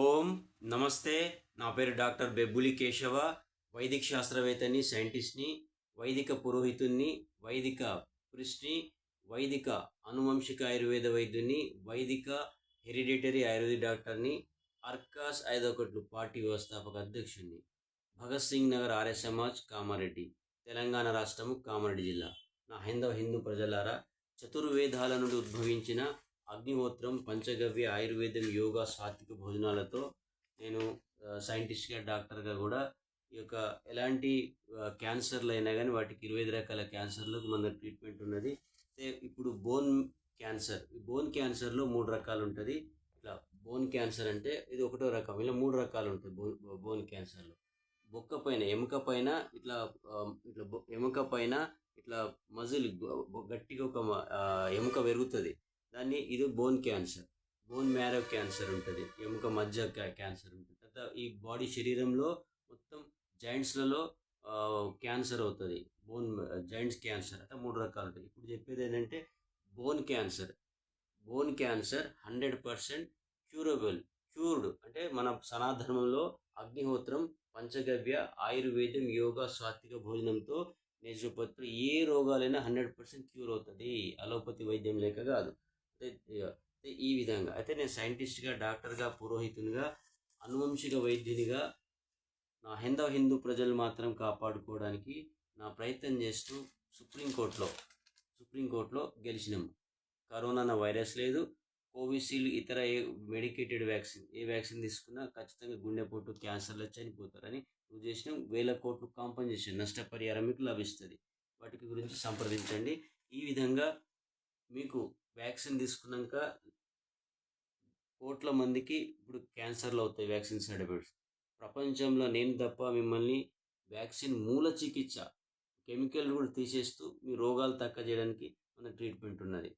ఓం నమస్తే. నా పేరు డాక్టర్ బెబ్బులి కేశవ. వైదిక శాస్త్రవేత్తని సైంటిస్ట్ని వైదిక పురోహితుణ్ణి వైదిక పురుష్ని వైదిక అనువంశిక ఆయుర్వేద వైద్యుని వైదిక హెరిడిటరీ ఆయుర్వేద డాక్టర్ని అర్కాస్ ఐదొకట్లు పార్టీ వ్యవస్థాపక అధ్యక్షుడిని భగత్ సింగ్ నగర్ ఆర్య సమాజ్ కామారెడ్డి తెలంగాణ రాష్ట్రము కామారెడ్డి జిల్లా. నా హైందవ హిందూ ప్రజలారా చతుర్వేదాల నుండి ఉద్భవించిన అగ్నిహోత్రం పంచగవ్య ఆయుర్వేదం యోగా సాత్విక భోజనాలతో నేను సైంటిస్ట్గా డాక్టర్గా కూడా ఈ యొక్క ఎలాంటి క్యాన్సర్లు అయినా కానీ వాటికి ఇరవై ఐదు రకాల క్యాన్సర్లకు మన ట్రీట్మెంట్ ఉన్నది. ఇప్పుడు బోన్ క్యాన్సర్ ఈ బోన్ క్యాన్సర్లో మూడు రకాలు ఉంటుంది. ఇట్లా బోన్ క్యాన్సర్ అంటే ఇది ఒకటో రకం ఇలా మూడు రకాలు ఉంటుంది బోన్ బోన్ క్యాన్సర్లో. బొక్క పైన ఎముక పైన ఇట్లా ఇట్లా ఎముక పైన ఇట్లా మజిల్ గట్టిగా ఒక ఎముక పెరుగుతుంది. దాన్ని ఇది bone cancer bone marrow cancer ఉంటుంది. ఎముక మధ్య క్యాన్సర్ ఉంటుంది. తర్వాత ఈ బాడీ శరీరంలో మొత్తం జాయింట్స్లలో క్యాన్సర్ అవుతుంది. బోన్ జాయింట్స్ క్యాన్సర్ అంటే మూడు రకాలు ఉంటాయి ఇప్పుడు చెప్పేది ఏంటంటే bone cancer bone cancer hundred percent curable cured అంటే మన సనాధర్మంలో అగ్నిహోత్రం పంచగవ్య ఆయుర్వేదం యోగా సాత్విక భోజనంతో నేచురోపతిలో ఏ రోగాలైనా హండ్రెడ్ పర్సెంట్ క్యూర్ అవుతుంది. అలోపతి వైద్యం లేక కాదు. ఈ విధంగా. అయితే నేను సైంటిస్ట్గా డాక్టర్గా పురోహితునిగా అనువంశిక వైద్యునిగా నా హిందవ హిందూ ప్రజలు మాత్రం కాపాడుకోవడానికి నా ప్రయత్నం చేస్తూ సుప్రీంకోర్టులో సుప్రీంకోర్టులో గెలిచినాము కరోనా అన్న వైరస్ లేదు. కోవిషీల్డ్ ఇతర ఏ మెడికేటెడ్ వ్యాక్సిన్ ఏ వ్యాక్సిన్ తీసుకున్నా ఖచ్చితంగా గుండెపోటు క్యాన్సర్లో చనిపోతారని నువ్వు చేసినాం. వేల కోట్లు కాంపన్సేషన్ నష్టపరిహారం మీకు లభిస్తుంది. వాటికి గురించి సంప్రదించండి. ఈ విధంగా మీకు వ్యాక్సిన్ తీసుకున్నాక కోట్ల మందికి ఇప్పుడు క్యాన్సర్లు అవుతాయి వ్యాక్సిన్ సైడ్ ఎఫెక్ట్స్ ప్రపంచంలో నేను తప్ప మిమ్మల్ని వ్యాక్సిన్ మూల చికిత్స కెమికల్ కూడా తీసేస్తూ మీ రోగాలు తక్క చేయడానికి మన ట్రీట్మెంట్ ఉన్నది.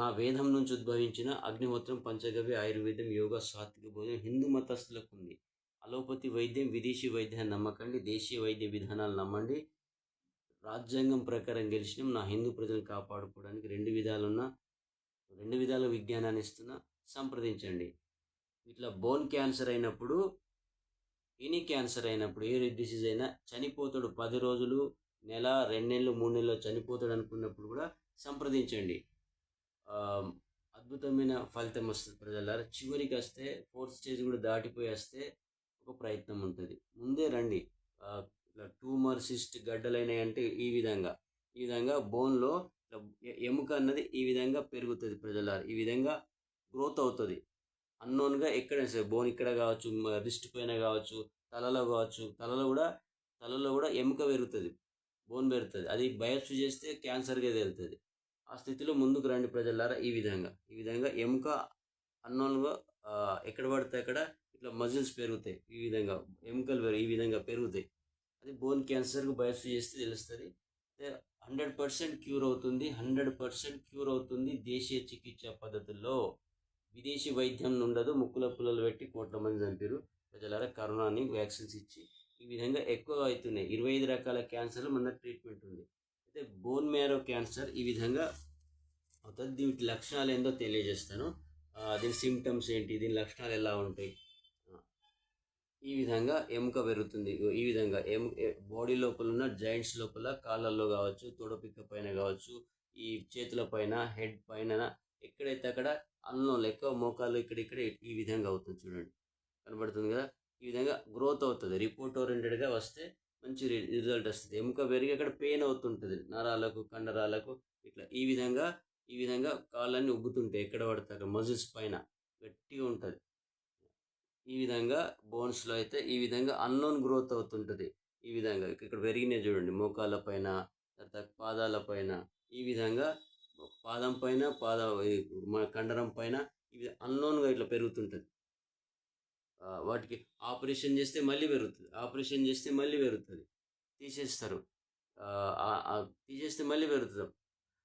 నా వేదం నుంచి ఉద్భవించిన అగ్నిహోత్రం పంచగవ్య ఆయుర్వేదం యోగా సాత్విక భోజనం హిందూ మతస్థులకు ఉంది. అలోపతి వైద్యం విదేశీ వైద్యాన్ని నమ్మకండి దేశీయ వైద్య విధానాలు నమ్మండి. రాజ్యాంగం ప్రకారం గెలిచినాం నా హిందూ ప్రజలను కాపాడుకోవడానికి రెండు విధాలున్న రెండు విధాల విజ్ఞానాన్ని ఇస్తున్నా సంప్రదించండి. ఇట్లా బోన్ క్యాన్సర్ అయినప్పుడు ఎనీ క్యాన్సర్ అయినప్పుడు ఏ డిసీజ్ అయినా చనిపోతాడు పది రోజులు నెల రెండు నెలలు మూడు నెలలు చనిపోతాడు అనుకున్నప్పుడు కూడా సంప్రదించండి. అద్భుతమైన ఫలితం వస్తుంది ప్రజలారా. చివరికి వస్తే ఫోర్త్ స్టేజ్ కూడా దాటిపోయి వస్తే ఒక ప్రయత్నం ఉంటుంది. ముందే రండి. ఇట్లా ట్యూమర్ సిస్ట్ గడ్డలైనాయంటే ఈ విధంగా. ఈ విధంగా బోన్లో ఎముక అన్నది ఈ విధంగా పెరుగుతుంది ప్రజలారా. ఈ విధంగా గ్రోత్ అవుతుంది. అన్నోన్గా ఎక్కడైనా సరే బోన్ ఇక్కడ కావచ్చు రిస్ట్ పైన కావచ్చు తలలో కావచ్చు తలలో కూడా తలలో కూడా ఎముక పెరుగుతుంది బోన్ పెరుగుతుంది. అది బయోప్సీ చేస్తే క్యాన్సర్గా తేలుతుంది. ఆ స్థితిలో ముందుకు రండి ప్రజలారా ఈ విధంగా. ఈ విధంగా ఎముక అన్నోన్గా ఎక్కడ పడితే అక్కడ ఇట్లా మజిల్స్ పెరుగుతాయి. ఈ విధంగా ఎముకలు పెరుగు ఈ విధంగా పెరుగుతాయి. అది బోన్ క్యాన్సర్కి బయోప్సీ చేస్తే తెలుస్తుంది. హండ్రెడ్ పర్సెంట్ క్యూర్ అవుతుంది హండ్రెడ్ పర్సెంట్ క్యూర్ అవుతుంది దేశీయ చికిత్స పద్ధతుల్లో. విదేశీ వైద్యం ఉండదు ముక్కుల పుల్లలు పెట్టి కోట్ల మంది చంపారు ప్రజలారా కరోనాని వ్యాక్సిన్స్ ఇచ్చి ఈ విధంగా ఎక్కువ అవుతున్నాయి. ఇరవై ఐదు రకాల క్యాన్సర్లు మన ట్రీట్మెంట్ ఉంది. అయితే బోన్ మ్యారో క్యాన్సర్ ఈ విధంగా అవుతుంది. దీనికి లక్షణాలు ఏందో తెలియజేస్తాను. దీని సిమ్టమ్స్ ఏంటి దీని లక్షణాలు ఎలా ఉంటాయి ఈ విధంగా ఎముక పెరుగుతుంది. ఈ విధంగా ఎము బాడీ లోపల ఉన్న జాయింట్స్ లోపల కాళ్ళల్లో కావచ్చు తొడపిక్క పైన కావచ్చు ఈ చేతుల పైన హెడ్ పైన ఎక్కడైతే అక్కడ అన్నం లెక్క మోకాలు ఇక్కడ ఇక్కడ ఈ విధంగా అవుతుంది చూడండి. కనబడుతుంది కదా? ఈ విధంగా గ్రోత్ అవుతుంది. రిపోర్ట్ ఓరియంటెడ్గా వస్తే మంచి రి- రిజల్ట్ వస్తుంది. ఎముక పెరిగి అక్కడ పెయిన్ అవుతుంటుంది. నరాలకు కండరాలకు ఇట్లా ఈ విధంగా ఈ విధంగా కాళ్ళన్నీ ఉబ్బుతుంటాయి ఎక్కడ పడతారు మజిల్స్ పైన గట్టిగా ఉంటుంది. ఈ విధంగా బోన్స్లో అయితే ఈ విధంగా అన్నోన్ గ్రోత్ అవుతుంటుంది. ఈ విధంగా ఇక్కడ పెరిగినాయి చూడండి. మోకాళ్ళ పైన తర్వాత పాదాల పైన ఈ విధంగా పాదం పైన పాద మన కండరం పైన ఇవి అన్నోన్గా ఇట్లా పెరుగుతుంటుంది. వాటికి ఆపరేషన్ చేస్తే మళ్ళీ పెరుగుతుంది. ఆపరేషన్ చేస్తే మళ్ళీ పెరుగుతుంది. తీసేస్తారు. తీసేస్తే మళ్ళీ పెరుగుతుంది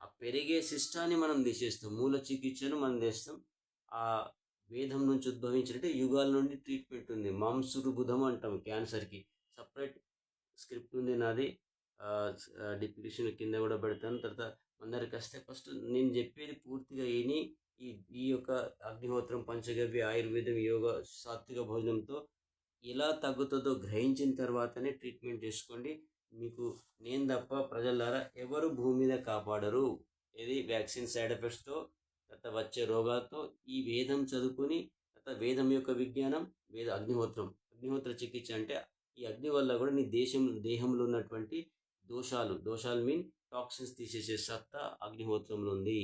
ఆ పెరిగే సిస్టాన్ని మనం తీసేస్తాం. మూల చికిత్సను మనం చేస్తాం. ఆ వేదం నుంచి ఉద్భవించినట్టే యుగాల నుండి ట్రీట్మెంట్ ఉంది. మాంసురు బుధం అంటాం క్యాన్సర్కి. సపరేట్ స్క్రిప్ట్ ఉంది నాది. డిప్యూటేషన్ కింద కూడా పెడతాను. తర్వాత అందరికి వస్తే ఫస్ట్ నేను చెప్పేది పూర్తిగా ఏని ఈ ఈ యొక్క అగ్నిహోత్రం పంచగవ్య ఆయుర్వేదం యోగా సాత్విక భోజనంతో ఎలా తగ్గుతుందో గ్రహించిన తర్వాతనే ట్రీట్మెంట్ చేసుకోండి. మీకు నేను తప్ప ప్రజల ద్వారా ఎవరు భూమి మీద కాపాడరు. ఇది వ్యాక్సిన్ సైడ్ ఎఫెక్ట్స్తో తర్వాత వచ్చే రోగాలతో ఈ వేదం చదువుకుని తర్వాత వేదం యొక్క విజ్ఞానం వేద అగ్నిహోత్రం. అగ్నిహోత్ర చికిత్స అంటే ఈ అగ్ని వల్ల కూడా నీ దేశం దేహంలో ఉన్నటువంటి దోషాలు దోషాలు మీన్ టాక్సిన్స్ తీసేసే సత్తా అగ్నిహోత్రంలో ఉంది.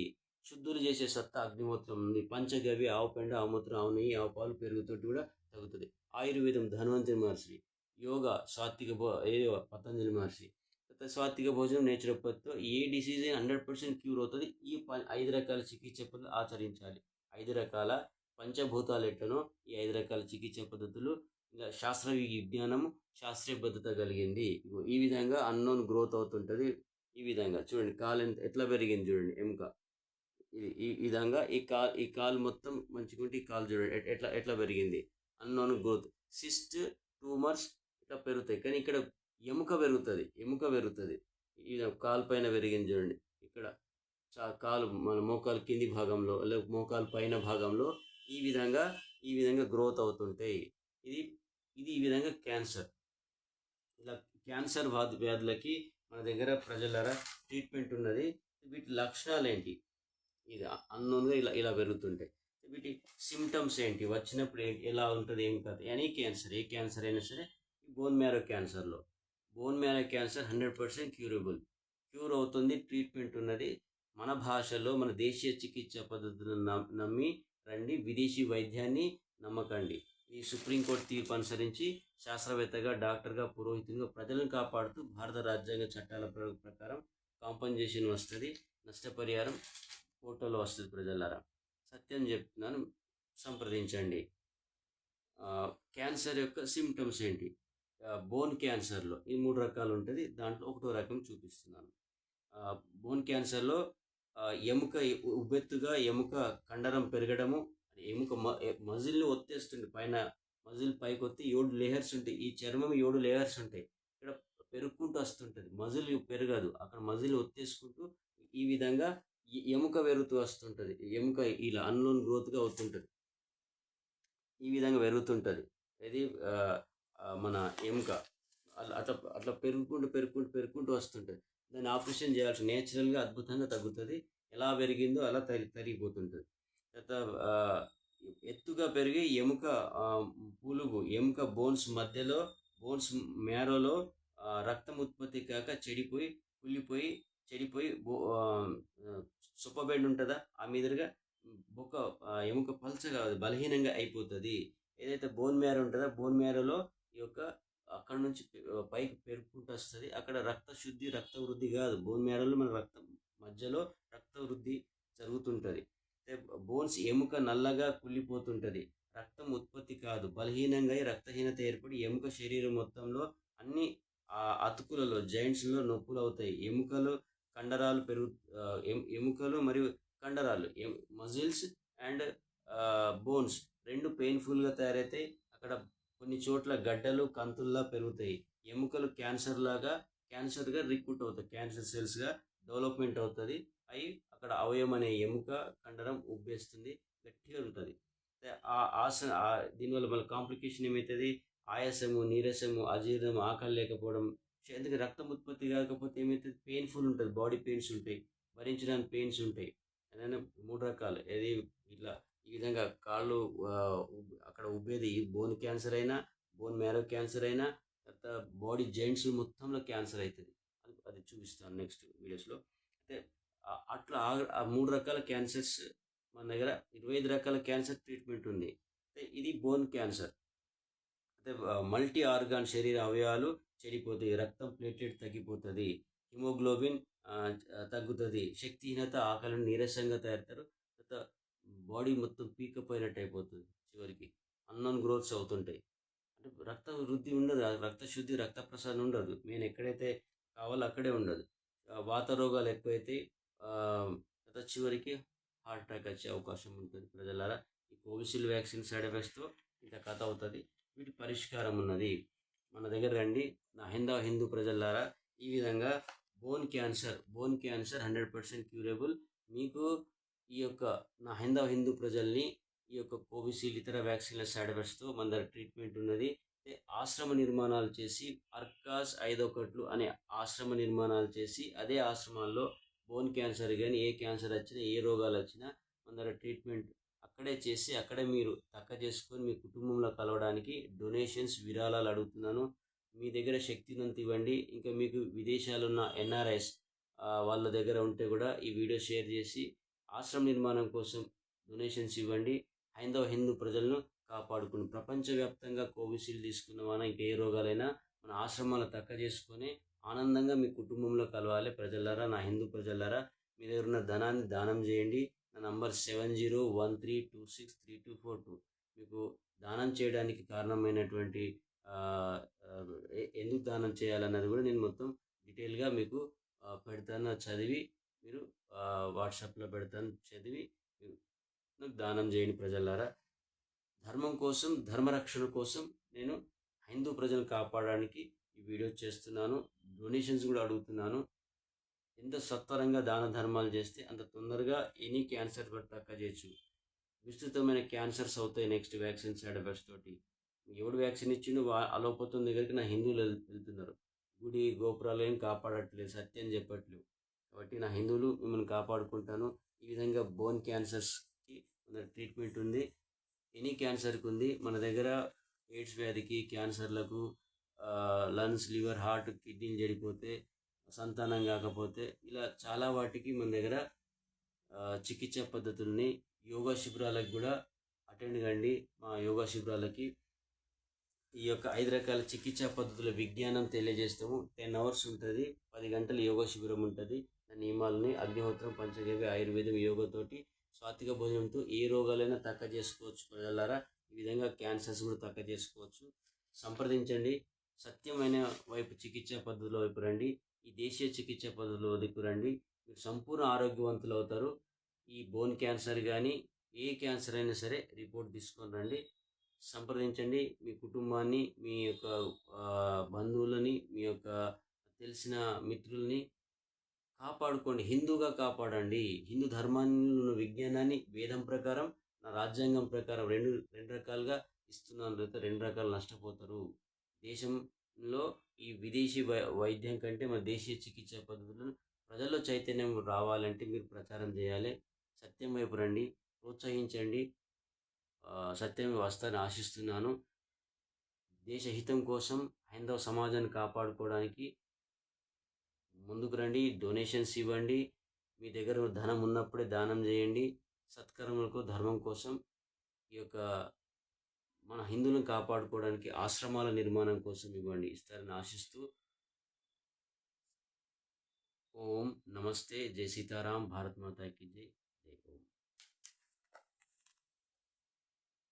శుద్ధులు చేసే సత్తా అగ్నిహోత్రం ఉంది. పంచగవి ఆవు పెండ ఆవుమూత్రం ఆవు నెయ్యి ఆవు పాలు పెరుగుతోటి కూడా తగ్గుతుంది. ఆయుర్వేదం ధన్వంతరి మహర్షి యోగా సాత్విక ఏదో పతంజలి మహర్షి. సాత్విక భోజనం నేచురోపతితో ఏ డిసీజ్ హండ్రెడ్ పర్సెంట్ క్యూర్ అవుతుంది. ఈ ప ఐదు రకాల చికిత్స పద్ధతులు ఆచరించాలి. ఐదు రకాల పంచభూతాలు ఎట్లనో ఈ ఐదు రకాల చికిత్స పద్ధతులు ఇంకా శాస్త్ర విజ్ఞానము శాస్త్రీయబద్ధత కలిగింది. ఈ విధంగా అన్నోన్ గ్రోత్ అవుతుంటుంది. ఈ విధంగా చూడండి కాలు ఎంత ఎట్లా పెరిగింది చూడండి ఎముక. ఇది ఈ విధంగా ఈ కాల్ ఈ కాలు మొత్తం మంచిగుంటే ఈ కాలు చూడండి ఎట్లా ఎట్లా పెరిగింది. Unknown growth. సిస్ట్ ట్యూమర్స్ ఇట్లా పెరుగుతాయి. కానీ ఇక్కడ ఎముక పెరుగుతుంది ఎముక పెరుగుతుంది. ఈ కాలు పైన పెరిగింది చూడండి. ఇక్కడ చా కాలు మన మోకాలు కింది భాగంలో లేదా మోకాలు పైన భాగంలో ఈ విధంగా ఈ విధంగా గ్రోత్ అవుతుంటాయి. ఇది ఇది ఈ విధంగా క్యాన్సర్. ఇలా క్యాన్సర్ వ్యాధి వ్యాధులకి మన దగ్గర ప్రజలరా ట్రీట్మెంట్ ఉన్నది. వీటి లక్షణాలు ఏంటి ఇది అన్నోన్గా ఇలా ఇలా పెరుగుతుంటాయి. వీటి సిమ్టమ్స్ ఏంటి? వచ్చినప్పుడు ఎలా ఉంటుంది ఏం కాదు. ఎనీ క్యాన్సర్ ఏ క్యాన్సర్ అయినా సరే bone marrow క్యాన్సర్లో. Bone marrow cancer hundred percent curable cure అవుతుంది ట్రీట్మెంట్ ఉన్నది. మన భాషలో మన దేశీయ చికిత్స పద్ధతులను నమ్- నమ్మి రండి విదేశీ వైద్యాన్ని నమ్మకండి. ఈ సుప్రీంకోర్టు తీర్పు అనుసరించి శాస్త్రవేత్తగా డాక్టర్గా పురోహితునిగా ప్రజలను కాపాడుతూ భారత రాజ్యాంగ చట్టాల ప్రకారం కాంపన్సేషన్ వస్తుంది నష్టపరిహారం ఫోటోలో వస్తుంది ప్రజలారా. సత్యం చెప్తున్నాను సంప్రదించండి. క్యాన్సర్ యొక్క సిమ్టమ్స్ ఏంటి? బోన్ క్యాన్సర్లో ఈ మూడు రకాలు ఉంటుంది దాంట్లో ఒకటో రకం చూపిస్తున్నాను. బోన్ క్యాన్సర్లో ఎముక ఉబ్బెత్తుగా ఎముక కండరం పెరగడము ఎముక మ మజిల్ని ఒత్తేస్తుంది. పైన మజిల్ పైకి వస్తే ఏడు లేయర్స్ ఉంటాయి. ఈ చర్మం ఏడు లేయర్స్ ఉంటాయి. ఇక్కడ పెరుక్కుంటూ వస్తుంటుంది. మజిల్ పెరగదు. అక్కడ మజిల్ ఒత్తేసుకుంటూ ఈ విధంగా ఎముక పెరుగుతూ వస్తుంటుంది. ఎముక ఇలా అన్లోన్ గ్రోత్గా అవుతుంటుంది ఈ విధంగా పెరుగుతుంటుంది. ఇది మన ఎముక అట్లా అట్లా అట్లా పెరుగుకుంటూ పెరుగుకుంటూ పెరుగుకుంటూ వస్తుంటుంది. దాన్ని ఆపరేషన్ చేయాల్సి నేచురల్గా అద్భుతంగా తగ్గుతుంది. ఎలా పెరిగిందో అలా తరి తరిగిపోతుంటుంది. తర్వాత ఎత్తుగా పెరిగి ఎముక పులుగు ఎముక బోన్స్ మధ్యలో బోన్స్ మేరలో రక్తం ఉత్పత్తి కాక చెడిపోయి కుళ్ళిపోయి చెడిపోయి బో సుప్పబెండ్ ఉంటుందా? ఆ మీదుగా బొక్క ఎముక పల్చగా బలహీనంగా అయిపోతుంది. ఏదైతే బోన్ మేర ఉంటుందో బోన్ మేరలో ఈ యొక్క అక్కడ నుంచి పైకి పెరుగుకుంటూ వస్తుంది. అక్కడ రక్త శుద్ధి రక్త వృద్ధి కాదు. బోన్ మేడలో మన రక్తం మధ్యలో రక్త వృద్ధి జరుగుతుంటుంది. బోన్స్ ఎముక నల్లగా కుళ్ళిపోతుంటుంది. రక్తం ఉత్పత్తి కాదు. బలహీనంగా అయి రక్తహీనత ఏర్పడి ఎముక శరీరం మొత్తంలో అన్ని అతుకులలో జాయింట్స్లో నొప్పులు అవుతాయి. ఎముకలు కండరాలు పెరుగు ఎముకలు మరియు కండరాలు మజిల్స్ అండ్ బోన్స్ రెండు పెయిన్ఫుల్గా తయారైతే అక్కడ కొన్ని చోట్ల గడ్డలు కంతుల్లా పెరుగుతాయి. ఎముకలు క్యాన్సర్ లాగా క్యాన్సర్గా రిక్రూట్ అవుతాయి. క్యాన్సర్ సెల్స్గా డెవలప్మెంట్ అవుతుంది. అయి అక్కడ అవయవం అనే ఎముక కండరం ఉబ్బేస్తుంది. గట్టిగా ఉంటుంది. ఆ ఆసన దీనివల్ల మళ్ళీ కాంప్లికేషన్ ఏమవుతుంది ఆయాసము నీరసము అజీర్ణం ఆకలి లేకపోవడం ఎందుకంటే రక్తం ఉత్పత్తి కాకపోతే ఏమవుతుంది పెయిన్ఫుల్ ఉంటుంది. బాడీ పెయిన్స్ ఉంటాయి. భరించడానికి పెయిన్స్ ఉంటాయి. ఏదైనా మూడు రకాలు. ఏది ఇట్లా విధంగా కాళ్ళు అక్కడ ఉబ్బేది బోన్ క్యాన్సర్ అయినా బోన్ మ్యారో క్యాన్సర్ అయినా తర్వాత బాడీ జాయింట్స్ మొత్తంలో క్యాన్సర్ అవుతుంది అది చూపిస్తాను నెక్స్ట్ వీడియోస్లో. అయితే అట్లా ఆ- మూడు రకాల క్యాన్సర్స్ మన దగ్గర ఇరవై ఐదు రకాల క్యాన్సర్ ట్రీట్మెంట్ ఉంది. అయితే ఇది బోన్ క్యాన్సర్. అయితే మల్టీ ఆర్గాన్ శరీర అవయవాలు చెడిపోతాయి రక్తం ప్లేటెట్ తగ్గిపోతుంది హిమోగ్లోబిన్ తగ్గుతుంది శక్తిహీనత ఆకలి నీరసంగా తయారుతారు బాడీ మొత్తం పీకపోయినట్టు అయిపోతుంది చివరికి. అన్నోన్ గ్రోత్స్ అవుతుంటాయి. అంటే రక్త వృద్ధి ఉండదు. రక్త శుద్ధి రక్త ప్రసాదం ఉండదు. నేను ఎక్కడైతే కావాలో అక్కడే ఉండదు. వాత రోగాలు ఎక్కువైతే గత చివరికి హార్ట్ అటాక్ వచ్చే అవకాశం ఉంటుంది ప్రజలారా. ఈ కోవిషీల్డ్ వ్యాక్సిన్ సైడ్ ఎఫెక్ట్స్తో ఇంత కథ అవుతుంది. వీటి పరిష్కారం ఉన్నది. మన దగ్గర రండి. నా హిందా హిందూ ప్రజలారా ఈ విధంగా bone cancer bone cancer hundred percent curable. మీకు ఈ యొక్క నా హైందవ హిందూ ప్రజల్ని ఈ యొక్క కోవిషీల్డ్ ఇతర వ్యాక్సిన్ల సైడ్ ఎఫెక్ట్స్తో మన దగ్గర ట్రీట్మెంట్ ఉన్నది. ఆశ్రమ నిర్మాణాలు చేసి అర్కాస్ ఐదొకట్లు అనే ఆశ్రమ నిర్మాణాలు చేసి అదే ఆశ్రమాల్లో బోన్ క్యాన్సర్ కానీ ఏ క్యాన్సర్ వచ్చినా ఏ రోగాలు వచ్చినా మన దగ్గర ట్రీట్మెంట్ అక్కడే చేసి అక్కడే మీరు తక్క చేసుకొని మీ కుటుంబంలో కలవడానికి డొనేషన్స్ విరాళాలు అడుగుతున్నాను. మీ దగ్గర శక్తినంత ఇవ్వండి. ఇంకా మీకు విదేశాలున్న ఎన్ఆర్ఎస్ ఎన్ఆర్ఐస్ వాళ్ళ దగ్గర ఉంటే కూడా ఈ వీడియో షేర్ చేసి ఆశ్రమ నిర్మాణం కోసం డొనేషన్స్ ఇవ్వండి. హైందవ హిందూ ప్రజలను కాపాడుకుని ప్రపంచవ్యాప్తంగా కోవిషీల్డ్ తీసుకున్న మన ఇంకా ఏ రోగాలైనా మన ఆశ్రమాలు తక్క చేసుకొని ఆనందంగా మీ కుటుంబంలో కలవాలి. ప్రజలారా నా హిందూ ప్రజలారా మీ దగ్గర ఉన్న ధనాన్ని దానం చేయండి. నా number seven zero one three two six three two four two. మీకు దానం చేయడానికి కారణమైనటువంటి ఎందుకు దానం చేయాలన్నది కూడా నేను మొత్తం డీటెయిల్గా మీకు పెడతాను చదివి వాట్సాప్లో పెడతాను చదివి నాకు దానం చేయండి ప్రజలారా. ధర్మం కోసం ధర్మరక్షణ కోసం నేను హిందూ ప్రజలను కాపాడడానికి ఈ వీడియో చేస్తున్నాను. డొనేషన్స్ కూడా అడుగుతున్నాను. ఎంత సత్వరంగా దాన ధర్మాలు చేస్తే అంత తొందరగా ఎనీ క్యాన్సర్ కూడా తక్కువ చేయొచ్చు. విస్తృతమైన క్యాన్సర్స్ అవుతాయి నెక్స్ట్ వ్యాక్సిన్ సైడ్ ఎఫెక్ట్స్ తోటి. ఎవడు వ్యాక్సిన్ ఇచ్చిండో వా అలోపతున్న దగ్గరికి నా హిందువులు వెళ్తున్నారు. గుడి గోపురాలు ఏం కాపాడట్లేదు సత్యం చెప్పట్లేదు కాబట్టి నా హిందువులు మిమ్మల్ని కాపాడుకుంటాను. ఈ విధంగా బోన్ క్యాన్సర్స్కి మన ట్రీట్మెంట్ ఉంది. ఎనీ క్యాన్సర్కి ఉంది. మన దగ్గర ఎయిడ్స్ వ్యాధికి క్యాన్సర్లకు లంగ్స్ లివర్ హార్ట్ కిడ్నీలు చెడిపోతే సంతానం కాకపోతే ఇలా చాలా వాటికి మన దగ్గర చికిత్స పద్ధతుల్ని యోగా శిబిరాలకు కూడా అటెండ్ కండి. మా యోగా శిబిరాలకి ఈ యొక్క ఐదు రకాల చికిత్సా పద్ధతుల విజ్ఞానం తెలియజేస్తాము. టెన్ అవర్స్ ఉంటుంది. పది గంటల యోగా శిబిరం ఉంటుంది. నియమాలని అగ్నిహోత్రం పంచగవ్య ఆయుర్వేదం యోగతోటి సాత్విక భోజనంతో ఏ రోగాలైనా తక్క చేసుకోవచ్చు ప్రజలారా. ఈ విధంగా క్యాన్సర్స్ కూడా తక్క చేసుకోవచ్చు. సంప్రదించండి. సత్యమైన వైపు చికిత్సా పద్ధతిలో వైపు రండి. ఈ దేశీయ చికిత్సా పద్ధతిలో వైపు రండి. మీరు సంపూర్ణ ఆరోగ్యవంతులు అవుతారు. ఈ బోన్ క్యాన్సర్ కానీ ఏ క్యాన్సర్ అయినా సరే రిపోర్ట్ తీసుకొని రండి. సంప్రదించండి. మీ కుటుంబాన్ని మీ యొక్క బంధువులని మీ యొక్క తెలిసిన మిత్రుల్ని కాపాడుకోండి. హిందూగా కాపాడండి. హిందూ ధర్మాన్ని విజ్ఞానాన్ని వేదం ప్రకారం నా రాజ్యాంగం ప్రకారం రెండు రెండు రకాలుగా ఇస్తున్నాను. లేకపోతే రెండు రకాలు నష్టపోతారు. దేశంలో ఈ విదేశీ వై వైద్యం కంటే మన దేశీయ చికిత్స పద్ధతులను ప్రజల్లో చైతన్యం రావాలంటే మీరు ప్రచారం చేయాలి. సత్యం వైపు రండి. ప్రోత్సహించండి. సత్యం వస్తారని ఆశిస్తున్నాను. దేశహితం కోసం హైందవ సమాజాన్ని కాపాడుకోవడానికి ముందుకు రండి డొనేషన్స్ ఇవ్వండి. మీ దగ్గర ధనం ఉన్నప్పుడే దానం చేయండి. సత్కర్మలకు ధర్మం కోసం ఈ యొక్క మన హిందువులను కాపాడుకోవడానికి ఆశ్రమాల నిర్మాణం కోసం ఇవ్వండి. ఇస్తారని ఆశిస్తూ ఓం నమస్తే జై సీతారాం భారత్ మాతాకి జై జై ఓం.